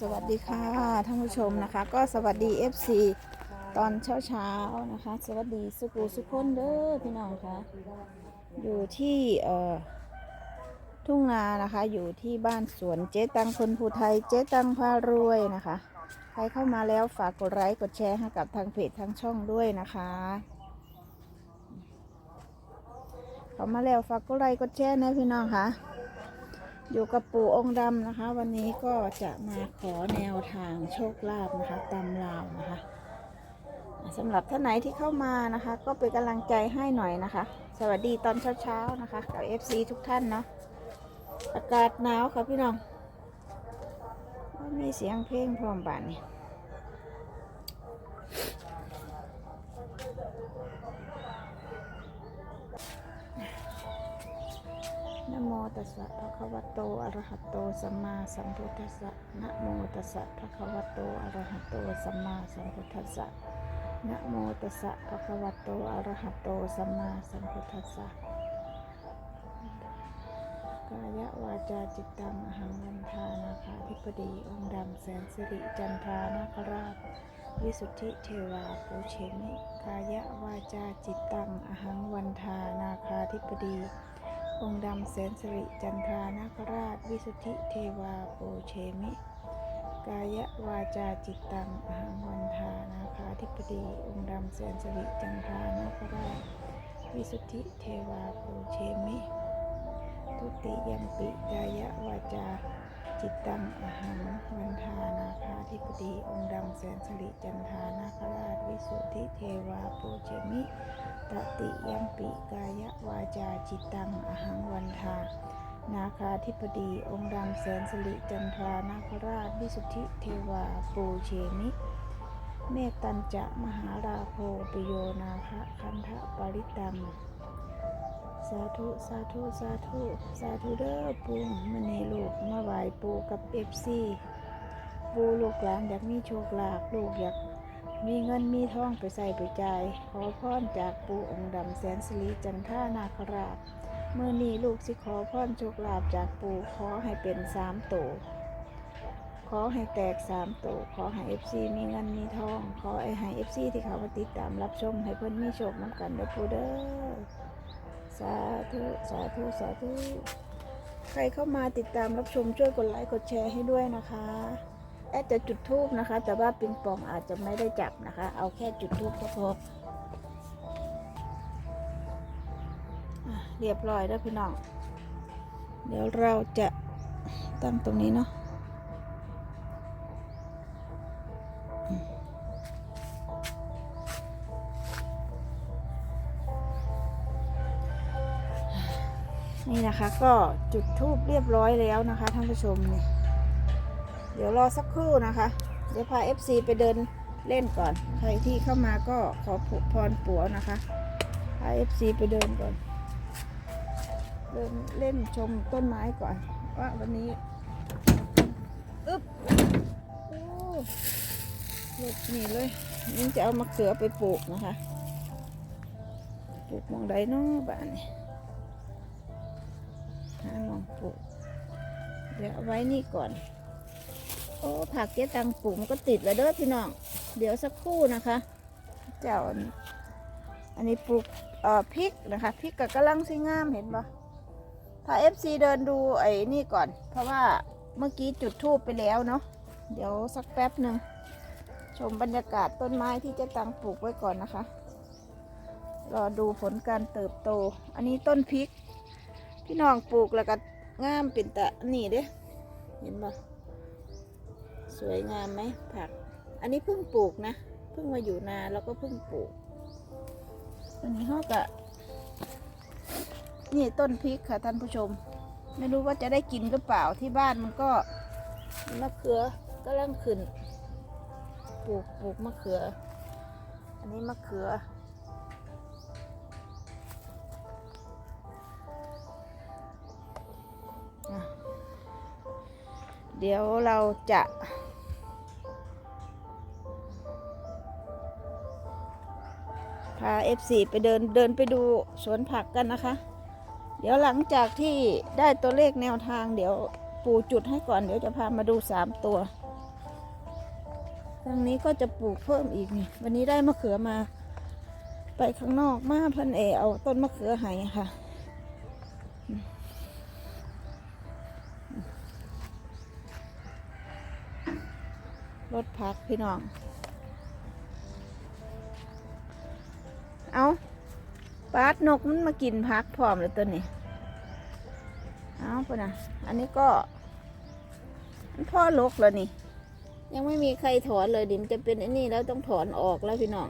สวัสดีค่ะท่านผู้ชมนะคะ ก็สวัสดี FC ตอนเช้าเช้านะคะ สวัสดีสุกูสุคนเด้อพี่น้องคะอยู่ที่เอ่อทุ่งนานะคะ อยู่ที่บ้านสวนเจ๊ตังคนภูไทยเจ๊ตังพารวยนะคะ ใครเข้ามาแล้วฝากกดไลค์กดแชร์ให้กับทางเพจทางช่องด้วยนะคะเข้ามาแล้วฝากกดไลค์กดแชร์นะพี่น้องคะ อยู่กับปู่องค์ดำนะคะ วันนี้ก็จะมาขอแนวทางโชคลาภนะคะตามลาวนะคะสำหรับท่านไหนที่เข้ามานะคะ ก็เป็นกำลังใจให้หน่อยนะคะ สวัสดีตอนเช้าๆนะคะกับ FC ทุกท่านเนาะอากาศหนาวค่ะพี่น้องมีเสียงเพลงพร้อมบานเนี่ย โมตัสสะภะคะวะโตอะระหะโตสัมมาสัมพุทธัสสะนะโมตัสสะภะคะวะโตอะระหะโตสัมมาสัมพุทธัสสะนะโมตัสสะภะคะวะโตอะระหะโตสัมมาสัมพุทธัสสะกายวาจาจิตตังอหังวันทานาคาธิปดีองค์ดำแสนสิริจันทรานาคราช วิสุทธิเทวาปูเชมิกายวาจาจิตตังอหังวันทานาคาธิปดี องค์ดำแสนสิริจันทรานาคราช วิสุทธิเทวาโปเชมิ กายวาจาจิตตังอหังวันทานาคาธิปดี องค์ดำแสนสิริจันทรานาคราช วิสุทธิเทวาโปเชมิ ทุติยัมปิกายวาจาจิตตังอหังวันทานาคาธิปดี องค์ดำแสนสิริจันทรานาคราช วิสุทธิเทวาโปเชมิ ตติยัมปิกายวาจาจิตตังอหังวันทานาคาธิปดีองค์ดำแสนสิริจันทรานาคราชวิสุทธิเทวาปูเชมิ เมตัญจะมหาราโภปโยนาคะคันทะปริตัง สาธุ สาธุ สาธุ สาธุเด้อปูมันนี่ลูกมาไหวปูกับเอฟซีปูลูกหลานอยากมีโชคลาภลูกอยาก มีเงินมีทองไปใส่ไปจ่าย ขอพรจากปู่องค์ดำแสนสิริจันทานาคราชเมื่อนี้ลูกสิขอพรโชคลาภจากปู่ขอให้เป็นสามโตขอให้แตกสามโตขอให้เอฟซีมีเงินมีทอง ขอให้เอฟซีที่เขามาติดตามรับชมให้เพิ่นมีโชคน้ำกันเด้อปู่เด้อสาธุสาธุสาธุใครเข้ามาติดตามรับชมช่วยกดไลค์กดแชร์ให้ด้วยนะคะ แอดจะจุดทูบนะคะ แต่ว่าปิงปองอาจจะไม่ได้จับนะคะ เอาแค่จุดทูบก็พอเรียบร้อยแล้วพี่น้อง เดี๋ยวเราจะตั้งตรงนี้เนาะนี่นะคะก็จุดทูบเรียบร้อยแล้วนะคะท่านผู้ชมเนี่ย เดี๋ยวรอสักครู่นะคะ เดี๋ยวพา FC ไปเดินเล่นก่อน ใครที่เข้ามาก็ขอพรปัวนะคะพา FC ไปเดินก่อน เดินเล่นชมต้นไม้ก่อน ว่าวันนี้อึ๊บโอ้หลบหนีเลยนี่จะเอามะเขือไปปลูกนะคะ ปลูกมองใดเนาะบ้านนี่หาหมองปลูกเดี๋ยวเอาไว้นี่ก่อน โอ้ผักเจ๊ตังปลูกมันก็ติดแล้วเด้อพี่น้อง เดี๋ยวสักครู่นะคะ เจ้าอันอันนี้ปลูกเอ่อพริกนะคะพริกกับกระลังสีงามเห็นปะถ้าเอฟซีเดินดูไอ้นี่ก่อน เพราะว่าเมื่อกี้จุดทูบไปแล้วเนาะเดี๋ยวสักแป๊บหนึ่งชมบรรยากาศต้นไม้ที่เจ๊ตังปลูกไว้ก่อนนะคะ รอดูผลการเติบโต อันนี้ต้นพริก พี่น้องปลูกแล้วก็งามเป็นตะนี่เด้เห็นปะ สวยงามไหมผัก อันนี้เพิ่งปลูกนะ เพิ่งมาอยู่นาแล้วก็เพิ่งปลูกอันนี้เขากะนี่ต้นพริกค่ะท่านผู้ชม ไม่รู้ว่าจะได้กินหรือเปล่าที่บ้านมันก็มะเขือก็เริ่มขึ้น ปลูกปลูกมะเขือ อันนี้มะเขือ เดี๋ยวเราจะพา F4 ไปเดินเดินไปดูสวนผักกันนะคะ เดี๋ยวหลังจากที่ได้ตัวเลขแนวทาง เดี๋ยวปูจุดให้ก่อน เดี๋ยวจะพามาดูสามตัวทางนี้ก็จะปลูกเพิ่มอีกนี่วันนี้ได้มะเขือมา ไปข้างนอกมาเพิ่นเอเอาต้นมะเขือใหายค่ะ รถพักพี่น้อง เอาปาดนกมันมากินพักพร้อมเลยตัวนี้ เอาปนะอันนี้ก็มันพ่อลกแล้วนี่ ยังไม่มีใครถอนเลยดิมจะเป็นไอ้นี่แล้วต้องถอนออกแล้วพี่น้อง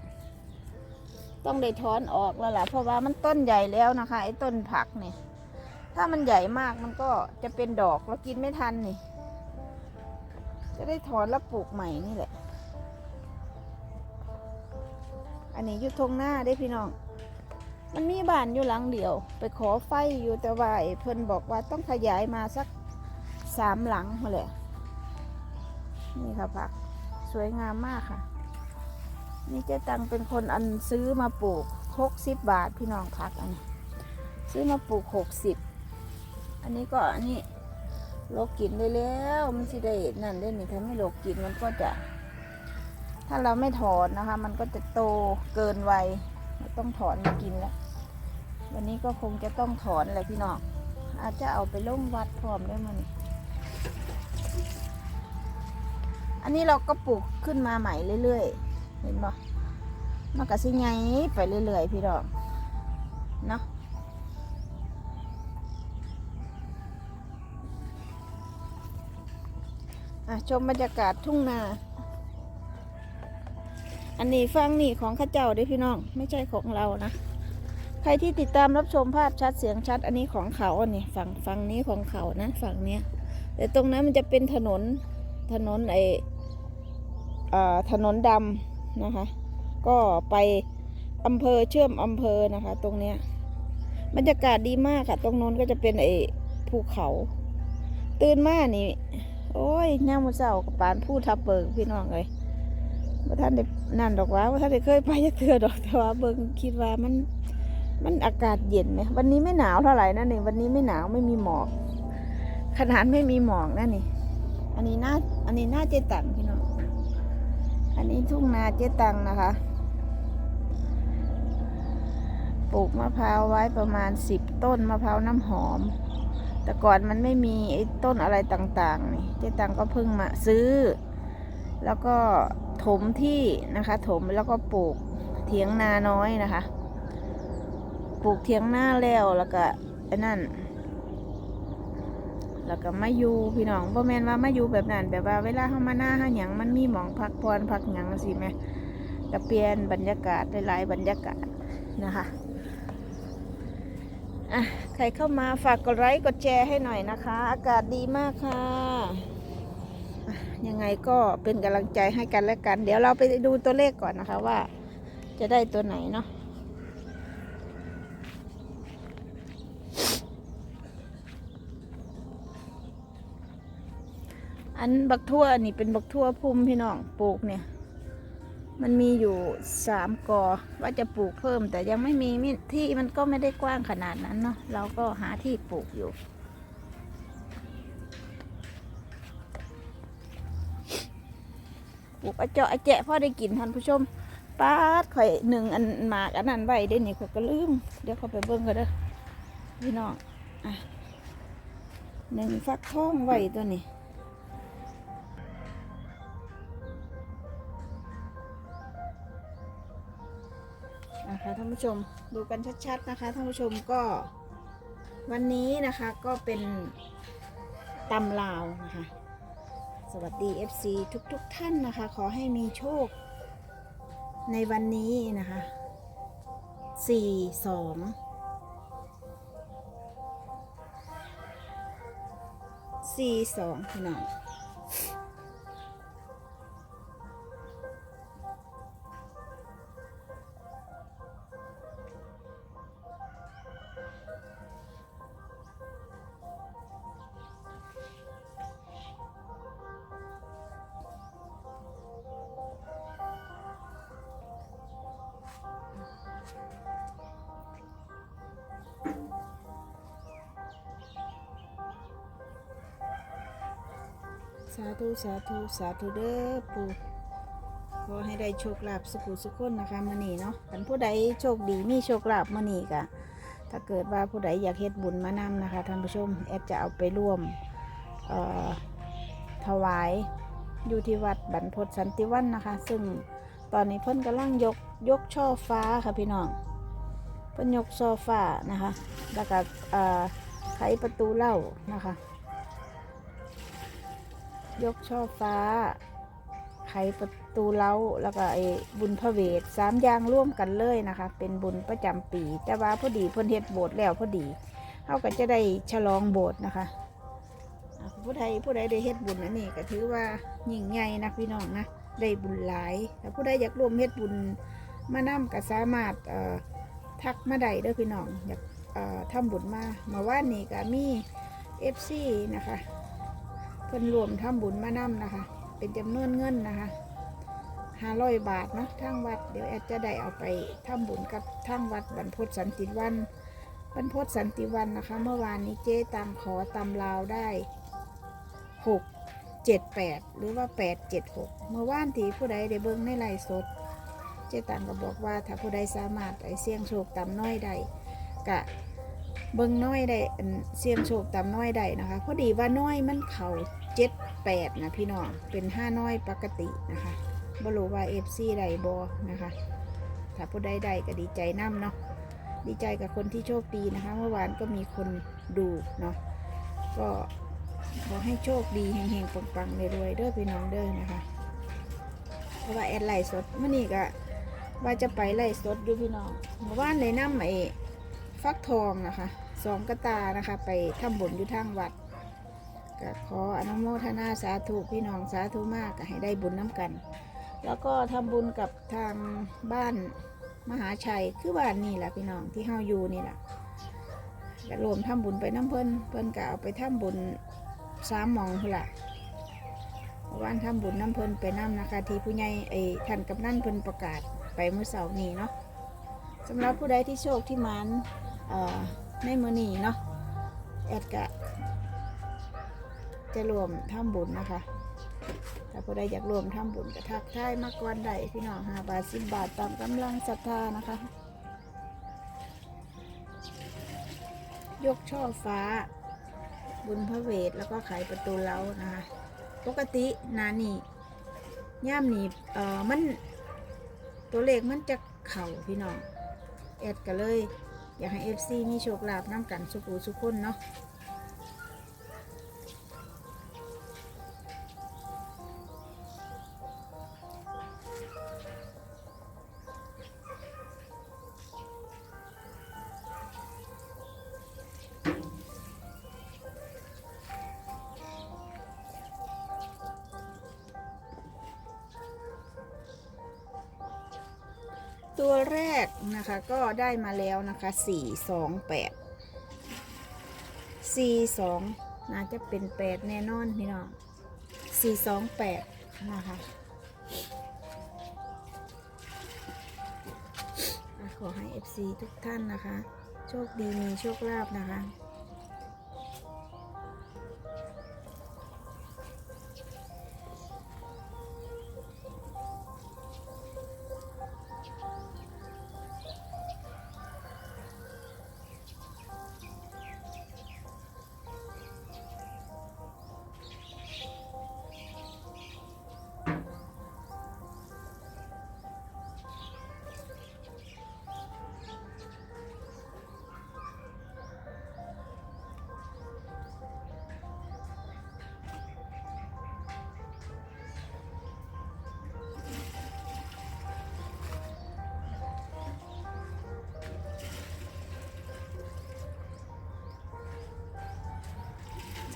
ต้องได้ถอนออกแล้วล่ะ เพราะว่ามันต้นใหญ่แล้วนะคะไอ้ต้นผักเนี่ย ถ้ามันใหญ่มากมันก็จะเป็นดอกแล้วกินไม่ทันนี่ จะได้ถอนแล้วปลูกใหม่นี่แหละ อันนี้อยู่ทงหน้าได้พี่น้อง มันมีบ้านอยู่หลังเดียว ไปขอไฟอยู่แต่ว่าเพิ่นบอกว่าต้องขยายมาสักสามหลังมาเลยนี่ค่ะผักสวยงามมากค่ะ นี่เจ๊ตังเป็นคนอันซื้อมาปลูกหกสิบบาทพี่น้องผักอันนี้ซื้อมาปลูกหกสิบอันนี้ก็อันนี้ โลกกินได้แล้วมันสิได้นั่นได้นี่ถ้าไม่โลกกินมันก็จะ ถ้าเราไม่ถอนนะคะ มันก็จะโตเกินวัยต้องถอนมากินแล้ววันนี้ก็คงจะต้องถอนแหละพี่น้องอาจจะเอาไปล่งวัดพร้อมได้มันอันนี้เราก็ปลูกขึ้นมาใหม่เรื่อยๆ เห็นบ่มันก็สิไงไปเรื่อยๆ พี่น้องเนาะ ชมบรรยากาศทุ่งนา อันนี้ฟังนี่ของข้าเจ้าด้อพี่น้อง ไม่ใช่ของเรานะ ใครที่ติดตามรับชมภาพชัดเสียงชัด อันนี้ของเขาอันนี้ฝั่งฝั่งนี้ของเขานะฝั่งเนี้ย แต่ตรงนั้นมันจะเป็นถนนถนนไอถนนดำนะคะ ก็ไปอำเภอเชื่อมอำเภอนะคะ ตรงเนี้ยบรรยากาศดีมากค่ะ ตรงโน้นก็จะเป็นไอภูเขา ตื่นมานี่ โอ้ยย่ามือเช้ากับปานพูดทับเบิกพี่น้องเลยว่าท่านได้นั่นดอกว่าว่าท่านได้เคยไปยักเทือดอกแต่ว่าเบิงคิดว่ามันมันอากาศเย็นไหมวันนี้ไม่หนาวเท่าไหร่นะนี่วันนี้ไม่หนาวไม่มีหมอก ขนาดไม่มีหมอกนะนี่ อันนี้หน้าอันนี้หน้าเจตังพี่น้องอันนี้ทุ่งนาเจตังนะคะปลูกมะพร้าวไว้ประมาณสิบต้นมะพร้าวน้ำหอม แต่ก่อนมันไม่มีไอ้ต้นอะไรต่างๆนี่เจ๊ตังก็เพิ่งมาซื้อ แล้วก็ถมที่นะคะ ถมแล้วก็ปลูกเถียงนาน้อยนะคะ ปลูกเถียงหน้าแล้วแล้วก็ไอ้นั่น แล้วก็มาอยู่พี่น้องบ่แม่นว่ามาอยู่แบบนั้นแบบว่าเวลาเข้ามาหน้าเฮาหยังมันมีหมองพักพรพักหยังสิแหม่ก็เปลี่ยนบรรยากาศหลายๆบรรยากาศนะคะ อะใครเข้ามาฝากกดไลค์กดแชร์ให้หน่อยนะคะ อากาศดีมากค่ะอะยังไงก็เป็นกำลังใจให้กันและกัน เดี๋ยวเราไปดูตัวเลขก่อนนะคะว่า จะได้ตัวไหนเนาะอันบักทั่วนี่เป็นบักทั่วพุ่มพี่น้องปลูกเนี่ย มันมีอยู่สามกอว่าจะปลูกเพิ่ม แต่ยังไม่มีที่มันก็ไม่ได้กว้างขนาดนั้นเนาะเราก็หาที่ปลูกอยู่ ปลูกอเจาะอะแจะพ่อได้กินท่านผู้ชมป้าดข่อยหนึ่งอันหมากอันนั้นไว้ได้นี่ข่อยก็ลืม เดี๋ยวเขาไปเบิ่งกันเด้อพี่น้องอะหนึ่งฟักทองไว้ตัวนี้ นะคะท่านผู้ชมดูกันชัดๆนะคะท่านผู้ชมก็วันนี้นะคะก็เป็นตำลาวนะคะ สวัสดี FC ทุกๆทท่านนะคะ ขอให้มีโชค ในวันนี้นะคะสี่สองสี่สองพี่น้อง สาธุสาธุสาธุเด้อปู่ขอให้ได้โชคลาภสุขุสุขคนนะคะมื่อนี้เนาะกันผู้ใดโชคดีมีโชคลาภมื่อนี้กะถ้าเกิดว่าผู้ใดอยากเฮ็ดบุญมานำนะคะท่านผู้ชมแอดจะเอาไปร่วมถวายอยู่ที่วัดบรรพตสันติวันนะคะ ซึ่งตอนนี้เพิ่นกำลังยกยกช่อฟ้าค่ะพี่น้องเพิ่นยกช่อฟ้านะคะแล้วก็ไขประตูเหล่านะคะ ยกช่อฟ้า ไขประตูเล้าแล้วก็ไอ้บุญพระเวทสามอย่างร่วมกันเลยนะคะ เป็นบุญประจำปี แต่ว่าพอดีเพิ่นเฮ็ดโบสถ์แล้วพอดีเขาก็จะได้ฉลองโบสถ์นะคะผู้ใดผู้ใดได้เฮ็ดบุญอันนี้ก็ถือว่ายิ่งใหญ่นะพี่น้องนะได้บุญหลายถ้าผู้ใดอยากร่วมเฮ็ดบุญมานํก็สามารถเอ่อทักมาได้เด้อพี่น้องอยากเอ่อทำบุญมาเมื่านนี้ก็มี FC นะคะ เพิ่นรวมทำบุญมานํนะคะ เป็นจำนวนเงินนะคะห้าร้อยบาทเนาะทางวัดเดี๋ยวแอดจะได้เอาไปทำบุญกับทางวัดบรรพตสันติวันบรรพตสันติวันนะคะ เมื่อวานนี้เจ๊ตามขอตามลาวได้หกเจ็ดแปดหรือว่าแปดเจ็ดหกเมื่อวานที่ผู้ใดได้เบิ้งในไลฟ์สด เจ๊ตามก็บอกว่าถ้าผู้ใดสามารถไอเสี่ยงโชคตามน้อยได้กะ เบิ้งน้อยได้เสียงโชคตามน้อยได้นะคะพอดีว่าน้อยมันเข่าเจ็ดแปดนะพี่น้องเป็นห้าน้อยปกตินะคะบรูว่าเอฟซีใดบอนะคะถ้าผู้ใดใดก็ดีใจน้ำเนาะดีใจกับคนที่โชคดีนะคะ เมื่อวานก็มีคนดูเนาะก็ขอให้โชคดีเฮงๆปังๆรวยๆเด้อพี่น้องเด้อนะคะ เพราะว่าแอดไลฟ์สดเมื่อนี้ก็ว่าจะไปไลฟ์สดอยู่พี่น้องเมื่อวานเลยน้ำไอ้ ฟักทองนะคะสองกระตานะคะ ไปทำบุญอยู่ทางวัดก็ขออนุโมทนาสาธุพี่น้องสาธุมากก็ให้ได้บุญน้ำกัน แล้วก็ทำบุญกับทางบ้านมหาชัยคือบ้านนี่แหละพี่น้องที่เฮาอยู่นี่แหละก็รวมทำบุญไปน้ำเพิ่นเพิ่นก็เอาไปทำบุญสามมองพุ่นละวันทำบุญน้ำเพิ่นไปน้ำนะคะที่ผู้ใหญ่ไอ้ท่านกับนั่นเพิ่นประกาศไปเมื่อเสาร์นี้เนาะสำหรับผู้ใดที่โชคที่มัน ในมือนี้เนาะแอดกะจะรวมทำบุญนะคะ ถ้าผู้ใดอยากรวมทำบุญก็ทักทายมาก่อนได้พี่น้องห้าบาทสิบบาทตามกำลังศรัทธานะคะ ยกช่อฟ้า บุญพระเวท แล้วก็ไขประตูเล้านะคะ ปกตินานี่ย่ามนี่เอ่อมันตัวเลขมันจะเข่าพี่น้องแอดก็เลย อยากให้เอฟซีมีโชคลาภน้ำกันสุขูสุขคนเนาะ ตัวแรกนะคะก็ได้มาแล้วนะคะสี่สองแปดสี่สองน่าจะเป็นแปดแน่นอนพี่น้องสี่สองแปดนะคะอะขอให้ FC ทุกท่านนะคะ โชคดีมีโชคลาภนะคะ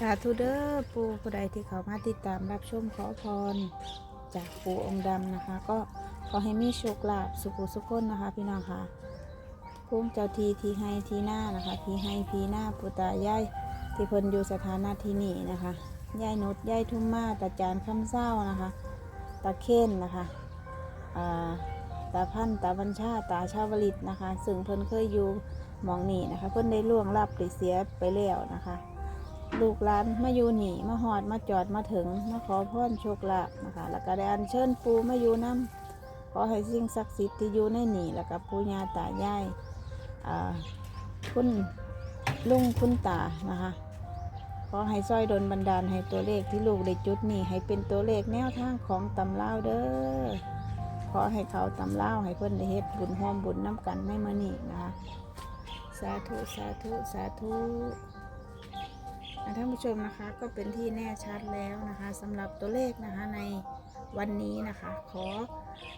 สาธุเด้อปูผู้ใดที่เขามาติดตามรับชมขอพร จากปูองค์ดำนะคะ ก็ขอให้มีโชคลาภสุขสุขคนนะคะ พี่น้องค่ะภูมิเจ้าทีทีให้ทีหน้านะคะ ทีให้พีหน้าปุตายายที่เพนอยู่สถานะที่นี่นะคะยายนุชยายทุ่มมาตาจานคำเศร้านะคะ ตาเค้นนะคะตาพันธ์ตาบัญชาตาชาวลิตนะคะ ซึ่งเพิ่นเคยอยู่มองนี่นะคะ เพิ่นได้ล่วงลับได้เสียไปแล้วนะคะ ลูกหลานมาอยู่หนีมาหอดมาจอดมาถึงมาขอพรโชคลาภนะคะแล้วก็ได้อัญเชิญปูมาอยู่น้ำขอให้สิ่งศักดิ์สิทธิ์ที่อยู่ในหนีแล้วก็ปู่ย่าตายายอ่าคุณลุงคุณตานะคะขอให้ซอยดนบันดาลให้ตัวเลขที่ลูกได้จุดนี่ให้เป็นตัวเลขแนวทางของตำเล่าเด้อขอให้เขาตำเล่าให้เพิ่อนได้เฮ็ดบุญร่วมบุญน้ำกันในมื้อนี้นะคะสาธุสาธุสาธุ ท่านผู้ชมนะคะก็เป็นที่แน่ชัดแล้วนะคะสำหรับตัวเลขนะคะในวันนี้นะคะ ขอ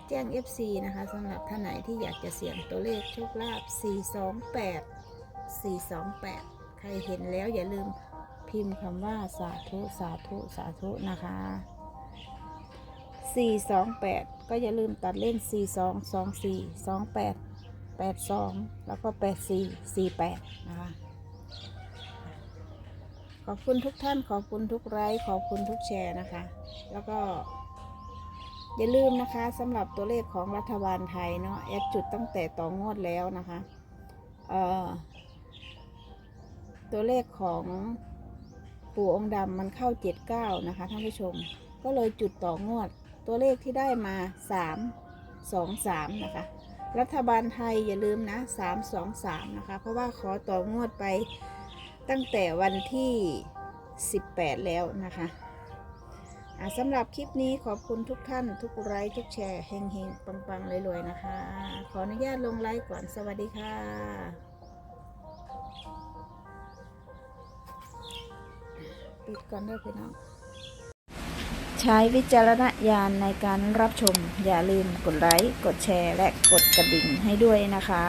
แจ้ง FC นะคะสำหรับท่านไหนที่อยากจะเสี่ยงตัวเลขโชคลาภ428 428 ใครเห็นแล้วอย่าลืมพิมพ์คำว่าสาธุสาธุสาธุนะคะ 428 ก็อย่าลืมตัดเล่น 4224 28 82 แล้วก็ 84 48 นะคะ ขอบคุณทุกท่าน ขอบคุณทุกไลค์ขอบคุณทุกแชร์นะคะ แล้วก็อย่าลืมนะคะสำหรับตัวเลขของรัฐบาลไทยเนาะแอดจุดตั้งแต่ต่องวดแล้วนะคะเอ่อตัวเลขของปู่องค์ดำมันเข้า79นะคะท่านผู้ชม ก็เลยจุดต่องวด ตัวเลขที่ได้มา3 2 3นะคะ รัฐบาลไทยอย่าลืมนะ3 2 3นะคะ เพราะว่าขอต่องวดไป ตั้งแต่วันที่ 18 แล้วนะคะสำหรับคลิปนี้ขอบคุณทุกท่าน ทุกไลค์ทุกแชร์เฮงๆ ปังๆรวยๆ นะคะ ขออนุญาตลงไลค์ก่อนสวัสดีค่ะปิดก่อนเด้อพี่น้อง ใช้วิจารณญาณในการรับชม อย่าลืมกดไลค์ กดแชร์ และกดกระดิ่งให้ด้วยนะคะ